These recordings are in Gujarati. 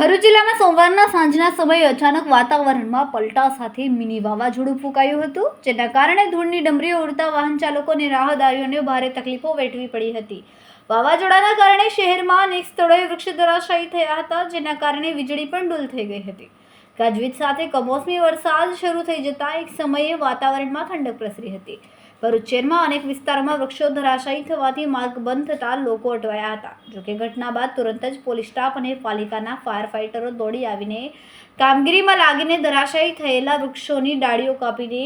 ભરૂચ જિલ્લામાં સોમવારના સાંજના સમયે અચાનક વાતાવરણમાં પલટા સાથે મિની વાવાઝોડું ફૂંકાયું હતું, જેના કારણે ધૂળની ડમરીઓ ઉડતા વાહન ચાલકો અને રાહદારીઓને ભારે તકલીફો વેઠવી પડી હતી. વાવાઝોડાના કારણે શહેરમાં અનેક સ્થળોએ વૃક્ષ ધરાશાયી થયા હતા, જેના કારણે વીજળી પણ ડૂલ થઈ ગઈ હતી. ગાજવીજ સાથે કમોસમી વરસાદ શરૂ થઈ જતા એક સમયે વાતાવરણમાં ઠંડક પ્રસરી હતી. ભરૂચ શહેરમાં અનેક વિસ્તારોમાં વૃક્ષો ધરાશાયી થવાથી માર્ગ બંધ થતાં લોકો અટવાયા હતા. જોકે ઘટના બાદ તુરંત જ પોલીસ સ્ટાફ અને પાલિકાના ફાયર ફાઇટરો દોડી આવીને કામગીરીમાં લાગીને ધરાશાયી થયેલા વૃક્ષોની ડાળીઓ કાપીને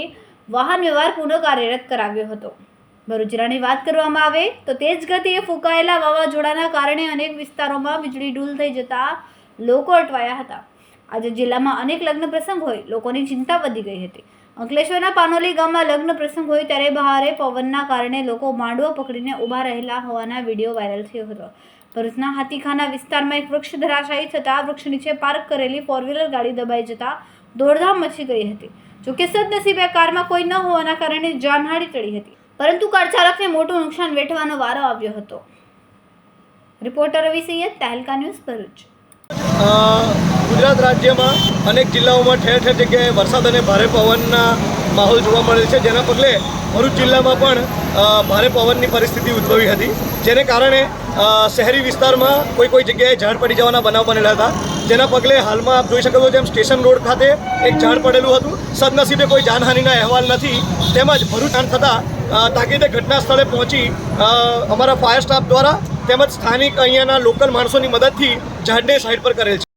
વાહન વ્યવહાર પુનઃ કાર્યરત કરાવ્યો હતો. ભરૂચરાની વાત કરવામાં આવે તો તેજ ગતિએ ફૂંકાયેલા વાવાઝોડાના કારણે અનેક વિસ્તારોમાં વીજળી ડૂલ થઈ જતા લોકો અટવાયા હતા. આજે જિલ્લામાં અનેક લગ્ન પ્રસંગ હોય, લોકોની ચિંતા વધી ગઈ હતી. અંકલેશ્વરના પાનોલી ગામમાં લગ્ન પ્રસંગ હોય ત્યારે બહારે પવનના કારણે લોકો માંડવો પકડીને ઊભા રહેલા હોવાના વીડિયો વાયરલ થયો હતો. ભરૂચના હાથીખાના વિસ્તારમાં એક વૃક્ષ ધરાશાયી થતાં વૃક્ષ નીચે પાર્ક કરેલી ફોર વ્હીલર ગાડી દબાઈ જતા દોડધામ મચી ગઈ હતી. જોકે સદનસીબે કારમાં કોઈ ન હોવાના કારણે જાનહાડી ટળી હતી. પરંતુ કાર ચાલકને મોટું નુકસાન વેઠવાનો વારો આવ્યો હતો. Reporter Ravi Saiyed, Tehelka news Bharuch. Gujarat રાજ્યમાં અનેક જિલ્લાઓમાં ઠેર ઠેર જગ્યાએ વરસાદ અને ભારે પવનના માહોલ જોવા મળે છે. જેના પગલે ભરૂચ જિલ્લામાં પણ ભારે પવનની પરિસ્થિતિ ઉદ્ભવી હતી. જેને કારણે શહેરી વિસ્તારમાં કોઈ કોઈ જગ્યાએ ઝાડ પડી જવાના બનાવ બનેલા હતા. જેના પગલે હાલમાં આપ જોઈ શકો છો જેમ સ્ટેશન રોડ ખાતે એક ઝાડ પડેલું હતું. સદનસીબે કોઈ જાનહાનિના અહેવાલ નથી. તેમજ ભરૂચ જાણ થતાં તાકીદે ઘટના સ્થળે પહોંચી અમારા ફાયર સ્ટાફ દ્વારા તેમજ સ્થાનિક અહીંયાના લોકલ માણસોની મદદથી ઝાડને સાઈડ પર કરેલ છે.